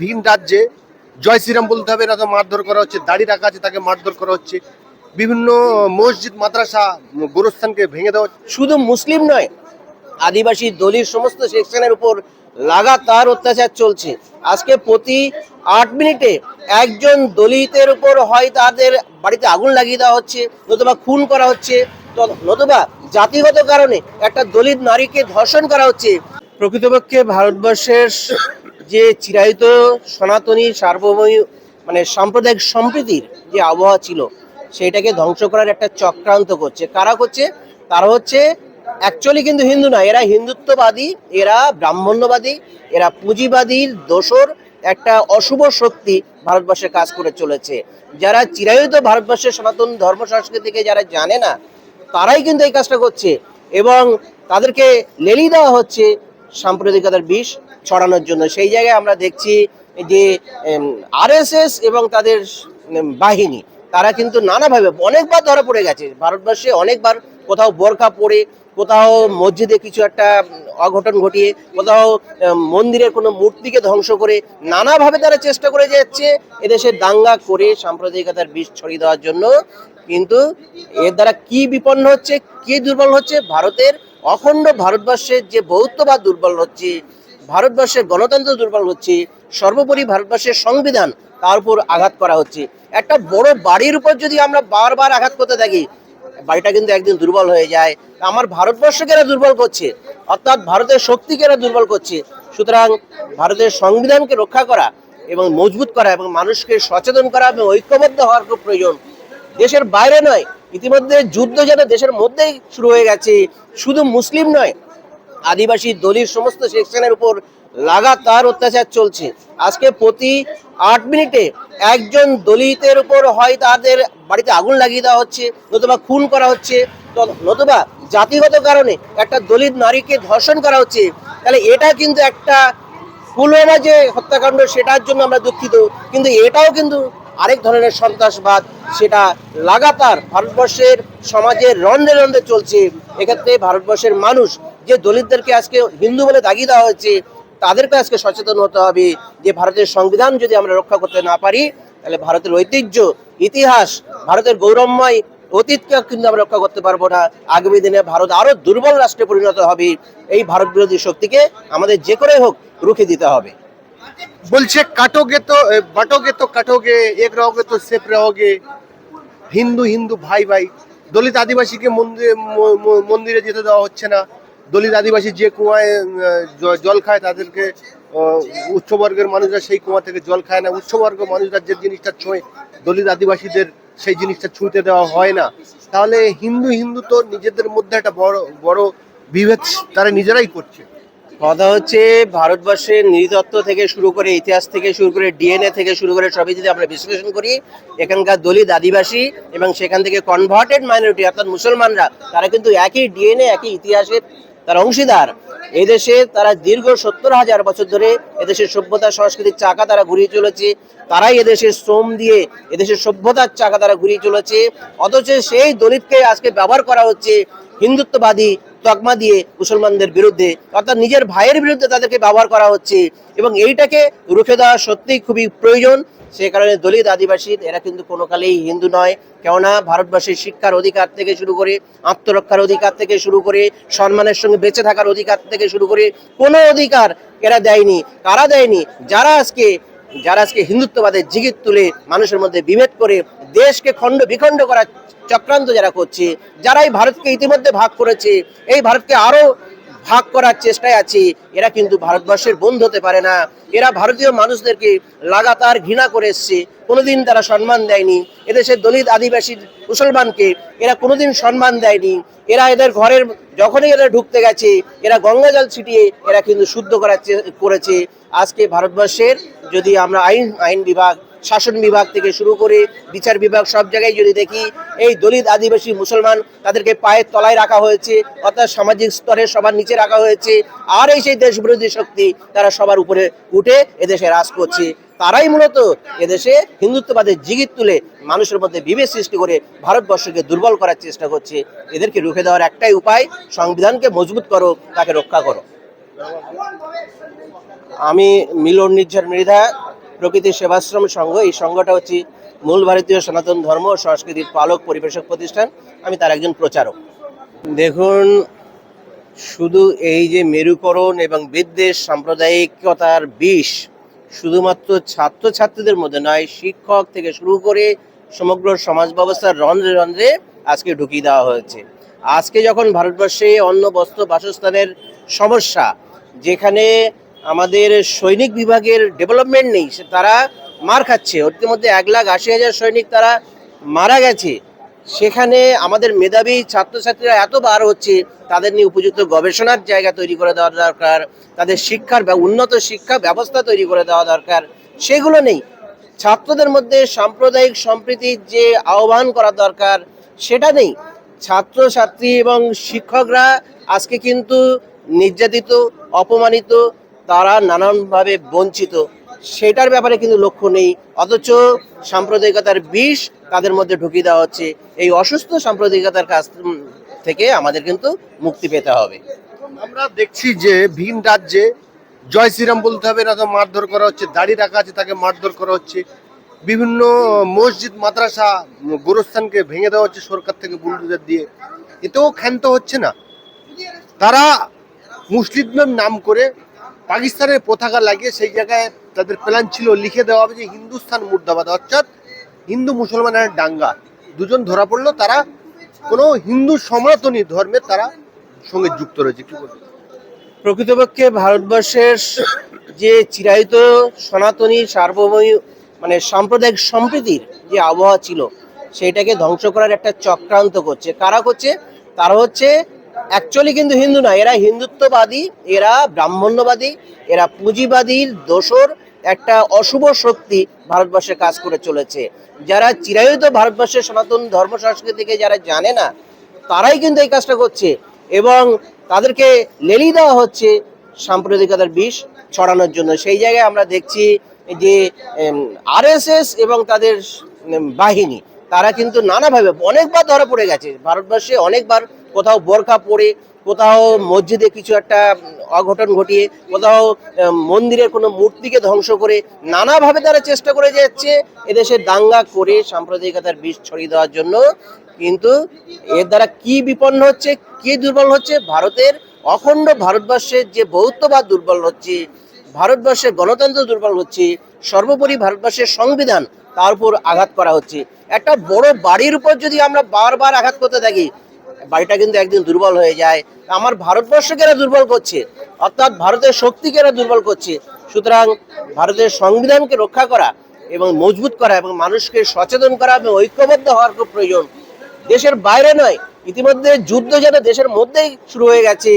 ভিন রাজ্যে জয় শ্রীরাম বলতে হবে না তো মারধর করা হচ্ছে দাড়ি রাখা আছে তাকে মারধর করা হচ্ছে। বিভিন্ন মসজিদ মাদ্রাসা গোরস্থানকে ভেঙে দেওয়া হচ্ছে। শুধু মুসলিম নয় আদিবাসী দলিত সমস্ত সেকশনের উপর লাগাতার অত্যাচার চলছে। আজকে প্রতি আট মিনিটে একজন দলিতের উপর হয় তাদের বাড়িতে আগুন লাগিয়ে দেওয়া হচ্ছে নতুবা খুন করা হচ্ছে নতুবা জাতিগত কারণে একটা দলিত নারীকে ধর্ষণ করা হচ্ছে। প্রকৃতপক্ষে ভারতবর্ষের যে চিরায়িত সনাতনী সার্বভৌম মানে সাম্প্রদায়িক সম্প্রীতির যে আবহাওয়া ছিল সেটাকে ধ্বংস করার একটা চক্রান্ত করছে। কারা করছে? তারা হচ্ছে অ্যাকচুয়ালি কিন্তু হিন্দু না এরা হিন্দুত্ববাদী, এরা ব্রাহ্মণ্যবাদী, এরা পুঁজিবাদীর দোসর, একটা অশুভ শক্তি ভারতবর্ষে কাজ করে চলেছে। যারা চিরায়িত ভারতবর্ষের সনাতন ধর্ম সংস্কৃতিকে যারা জানে না, তারাই কিন্তু এই কাজটা করছে। এবং তাদেরকে লেলি দেওয়া হচ্ছে সাম্প্রদায়িকতার বিষ ছড়ানোর জন্য। সেই জায়গায় আমরা দেখছি যে আরএসএস এবং তাদের বাহিনী, তারা কিন্তু নানাভাবে অনেকবার ধরা পড়ে গেছে। ভারতবর্ষে অনেকবার কোথাও বোরখা পরে, কোথাও মসজিদে কিছু একটা অঘটন ঘটিয়ে, কোথাও মন্দিরের কোনো মূর্তিকে ধ্বংস করে নানাভাবে তারা চেষ্টা করে যাচ্ছে এদেশে দাঙ্গা করে সাম্প্রদায়িকতার বিষ ছড়িয়ে দেওয়ার জন্য। কিন্তু এর দ্বারা কি বিপন্ন হচ্ছে, কি দুর্বল হচ্ছে, ভারতের অখণ্ড ভারতবর্ষের যে বহুত্ববাদ দুর্বল হচ্ছে, ভারতবর্ষের গণতন্ত্র দুর্বল হচ্ছে, সর্বোপরি ভারতবর্ষের সংবিধান তার উপর আঘাত করা হচ্ছে। একটা বড় বাড়ির উপর যদি আমরা বারবার আঘাত করতে থাকি, বাড়িটা কিন্তু একদিন দুর্বল হয়ে যায়। আমার ভারতবর্ষকে এরা দুর্বল করছে? অর্থাৎ ভারতের শক্তিকে এরা দুর্বল করছে? সুতরাং ভারতের সংবিধানকে রক্ষা করা এবং মজবুত করা এবং মানুষকে সচেতন করা এবং ঐক্যবদ্ধ হওয়ার খুব প্রয়োজন। দেশের বাইরে নয় ইতিমধ্যে যুদ্ধ যেন দেশের মধ্যেই শুরু হয়ে গেছে, শুধু মুসলিম নয়, আদিবাসী, দলিত সমস্ত সেকশনের উপর লাগাতার অত্যাচার চলছে। আজকে প্রতি আট মিনিটে একজন দলিতের উপর হয় তাদের বাড়িতে আগুন লাগিয়ে দেওয়া হচ্ছে, নতুবা খুন করা হচ্ছে নতুবা জাতিগত কারণে একটা দলিত নারীকে ধর্ষণ করা হচ্ছে, তাহলে এটা কিন্তু একটা পুলওয়ামা যে হত্যাকাণ্ড, সেটার জন্য আমরা দুঃখিত, কিন্তু এটাও কিন্তু আরেক ধরনের সন্ত্রাসবাদ, সেটা লাগাতার ভারতবর্ষের সমাজের রন্ধে রন্ধে চলছে। এক্ষেত্রে ভারতবর্ষের মানুষ যে দলিতদেরকে আজকে হিন্দু বলে দাগিয়ে দেওয়া হয়েছে, তাদেরকে আজকে সচেতন হতে হবে যে ভারতের সংবিধান যদি আমরা রক্ষা করতে না পারি, তাহলে ভারতের ঐতিহ্য, ইতিহাস, ভারতের গৌরবময় অতীতকে কিন্তু আমরা রক্ষা করতে পারব না। আগামী দিনে ভারত আরও দুর্বল রাষ্ট্রে পরিণত হবে। এই ভারত বিরোধী শক্তিকে আমাদের যে করে হোক রুখে দিতে হবে। বলছে কাটোগে তো বাটোগে তো কাটোগে এক রহোগে তো সেফ রহোগে হিন্দু হিন্দু ভাই ভাই দলিত আদিবাসীকে মন্দিরে মন্দিরে যেতে দেওয়া হচ্ছে না। দলিত আদিবাসী যে কুয়ায় জল খায় তাদেরকে উচ্চবর্গের মানুষরা সেই কুয়া থেকে জল খায় না। উচ্চবর্গ মানুষরা যে জিনিসটা ছোঁয়, দলিত আদিবাসীদের সেই জিনিসটা ছুঁতে দেওয়া হয় না। তাহলে হিন্দু হিন্দু তো নিজেদের মধ্যে একটা বড় বড় বিভেদ তারা নিজেরাই করছে। কথা হচ্ছে ভারতবর্ষের নৃতত্ব থেকে শুরু করে ইতিহাস থেকে শুরু করে ডিএনএ থেকে শুরু করে সবই যদি আমরা বিশ্লেষণ করি, এখানকার দলিত আদিবাসী এবং সেখান থেকে কনভার্টেড মাইনরিটি অর্থাৎ মুসলমানরা, তারা কিন্তু একই ডিএনএ, একই ইতিহাসের তারা অংশীদার। এদেশে তারা দীর্ঘ সত্তর হাজার বছর ধরে এদেশের সভ্যতা সংস্কৃতির চাকা তারা ঘুরিয়ে চলেছে, তারাই এদেশের শ্রম দিয়ে এদেশের সভ্যতার চাকা তারা ঘুরিয়ে চলেছে, অথচ সেই দলিতকে আজকে ব্যবহার করা হচ্ছে হিন্দুত্ববাদী তকমা দিয়ে মুসলমানদের বিরুদ্ধে, অর্থাৎ নিজের ভাইয়ের বিরুদ্ধে তাদেরকে ব্যবহার করা হচ্ছে এবং এইটাকে রুখে দেওয়া সত্যিই খুবই প্রয়োজন। সে কারণে দলিত আদিবাসী, এরা কিন্তু কোনো কালেই হিন্দু নয়। কেননা ভারতবর্ষের শিক্ষার অধিকার থেকে শুরু করে, আত্মরক্ষার অধিকার থেকে শুরু করে, সম্মানের সঙ্গে বেঁচে থাকার অধিকার থেকে শুরু করে, কোনো অধিকার এরা দেয়নি, কারা দেয়নি? যারা আজকে যারা আজকে হিন্দুত্ববাদের জিগির তুলে মানুষের মধ্যে বিভেদ করে দেশকে খণ্ড বিখণ্ড করার চক্রান্ত যারা করছে যারা এই ভারতকে ইতিমধ্যে ভাগ করেছে, এই ভারতকে আরও ভাগ করার চেষ্টায় আছে, এরা কিন্তু ভারতবর্ষের বন্ধু হতে পারে না। এরা ভারতীয় মানুষদেরকে লাগাতার ঘৃণা করে এসছে, কোনোদিন তারা সম্মান দেয়নি। এদেশের দলিত আদিবাসী মুসলমানকে এরা কোনোদিন সম্মান দেয়নি। এরা এদের ঘরের যখনই এরা ঢুকতে গেছে, এরা গঙ্গা জল ছিটিয়ে এরা কিন্তু শুদ্ধ করার করেছে। আজকে ভারতবর্ষের যদি আমরা আইন আইন বিভাগ, শাসন বিভাগ থেকে শুরু করে বিচার বিভাগ সব জায়গায় যদি দেখি, এই দলিত আদিবাসী মুসলমান তাদেরকে পায়ের তলায় রাখা হয়েছে, অর্থাৎ সামাজিক স্তরে সবার নিচে রাখা হয়েছে, আর এই সেই দেশ বিরোধী শক্তি তারা সবার উপরে উঠে এদেশে রাজ করছে। তারাই মূলত এদেশে হিন্দুত্ববাদের জিগির তুলে মানুষের মধ্যে বিভেদ সৃষ্টি করে ভারতবর্ষকে দুর্বল করার চেষ্টা করছে। এদেরকে রুখে দেওয়ার একটাই উপায়, সংবিধানকে মজবুত করো, তাকে রক্ষা করো। আমি মিলন নির্ঝর মৃধা প্রকৃতি সেবাশ্রম সংঘ। এই সংঘটা হচ্ছে মূল ভারতীয় সনাতন ধর্ম ও সংস্কৃতির পালক পরিবেশক প্রতিষ্ঠান। আমি তার একজন প্রচারক। দেখুন, শুধু এই যে মেরুকরণ এবং বিদ্বেষ, সাম্প্রদায়িকতার বিষ শুধুমাত্র ছাত্রছাত্রীদের মধ্যে নয়, শিক্ষক থেকে শুরু করে সমগ্র সমাজ ব্যবস্থার রন্ধ্রে রন্ধ্রে আজকে ঢুকিয়ে দেওয়া হয়েছে। আজকে যখন ভারতবর্ষে অন্য বস্ত্র বাসস্থানের সমস্যা, যেখানে আমাদের সৈনিক বিভাগের ডেভেলপমেন্ট নেই তারা মার খাচ্ছে। ওর মধ্যে এক লাখ আশি হাজার সৈনিক তারা মারা গেছে। সেখানে আমাদের মেধাবী ছাত্রছাত্রীরা এত বার হচ্ছে, তাদের নিয়ে উপযুক্ত গবেষণার জায়গা তৈরি করে দেওয়া দরকার, তাদের শিক্ষার উন্নত শিক্ষা ব্যবস্থা তৈরি করে দেওয়া দরকার, সেগুলো নেই। ছাত্রদের মধ্যে সাম্প্রদায়িক সম্প্রীতির যে আহ্বান করা দরকার, সেটা নেই। ছাত্রছাত্রী এবং শিক্ষকরা আজকে কিন্তু নির্যাতিত, অপমানিত তারা নানানভাবে বঞ্চিত। সেটার ব্যাপারে কিন্তু লক্ষ্য নেই। অথচ সাম্প্রদায়িকতার বিষ তাদের মধ্যে ঢুকিয়ে দেওয়া হচ্ছে। এই অসুস্থ সাম্প্রদায়িকতার কাছ থেকে আমাদের কিন্তু মুক্তি পেতে হবে। আমরা দেখছি যে ভিন রাজ্যে জয় শ্রীরাম বলতে হবে না তো মারধর করা হচ্ছে, দাড়ি রাখা আছে, তাকে মারধর করা হচ্ছে। বিভিন্ন মসজিদ, মাদ্রাসা, গোরস্থানকে ভেঙে দেওয়া হচ্ছে সরকার থেকে বুলডোজার দিয়ে। এতেও ক্ষান্ত হচ্ছে না। তারা মুসলিমদের নাম করে পাকিস্তানের পতাকা লাগিয়ে সেই জায়গায় তাদের প্ল্যান ছিল লিখে দেওয়া হবে যে হিন্দুস্তান মুর্দাবাদ, অর্থাৎ হিন্দু মুসলমানের ডাঙ্গা দুজন ধরা পড়ল, তারা কোনো হিন্দু সনাতনী ধর্মের তারা সঙ্গে যুক্ত রয়েছে। কি বলব? প্রকৃতপক্ষে ভারতবর্ষের যে চিরায়িত সনাতনী সার্বভৌম মানে সাম্প্রদায়িক সম্প্রীতির যে আবহাওয়া ছিল, সেইটাকে ধ্বংস করার একটা চক্রান্ত করছে। কারা করছে? তারা হচ্ছে অ্যাকচুয়ালি কিন্তু হিন্দু না, এরা হিন্দুত্ববাদী, এরা ব্রাহ্মণ্যবাদী, এরা পুঁজিবাদীর দোসর, একটা অশুভ শক্তি ভারতবর্ষে কাজ করে চলেছে। যারা চিরায়িত ভারতবর্ষের সনাতন ধর্ম সংস্কৃতিকে যারা জানে না, তারাই কিন্তু এই কাজটা করছে এবং তাদেরকে লেলি দেওয়া হচ্ছে সাম্প্রদায়িকতার বিষ ছড়ানোর জন্য। সেই জায়গায় আমরা দেখছি যে আরএসএস এবং তাদের বাহিনী, তারা কিন্তু নানাভাবে অনেকবার ধরা পড়ে গেছে। ভারতবর্ষে অনেকবার কোথাও বোরখা পরে, কোথাও মসজিদে কিছু একটা অঘটন ঘটিয়ে, কোথাও মন্দিরের কোনো মূর্তিকে ধ্বংস করে নানাভাবে তারা চেষ্টা করে যাচ্ছে। এদেশে দাঙ্গা করে সাম্প্রদায়িকতার বিষ ছড়িয়ে দেওয়ার জন্য। কিন্তু এর দ্বারা কি বিপন্ন হচ্ছে, কি দুর্বল হচ্ছে? ভারতের অখণ্ড ভারতবর্ষের যে বহুত্ববাদ দুর্বল হচ্ছে, ভারতবর্ষের গণতন্ত্র দুর্বল হচ্ছে, সর্বোপরি ভারতবর্ষের সংবিধান তার উপর আঘাত করা হচ্ছে। একটা বড় বাড়ির উপর যদি আমরা বারবার আঘাত করতে থাকি বাড়িটা কিন্তু একদিন দুর্বল হয়ে যায়। আমার ভারতবর্ষকে এরা দুর্বল করছে? অর্থাৎ ভারতের শক্তিকে এরা দুর্বল করছে? সুতরাং ভারতের সংবিধানকে রক্ষা করা এবং মজবুত করা এবং মানুষকে সচেতন করা এবং ঐক্যবদ্ধ হওয়ার খুব প্রয়োজন। দেশের বাইরে নয়, ইতিমধ্যে যুদ্ধ যেন দেশের মধ্যেই শুরু হয়ে গেছে।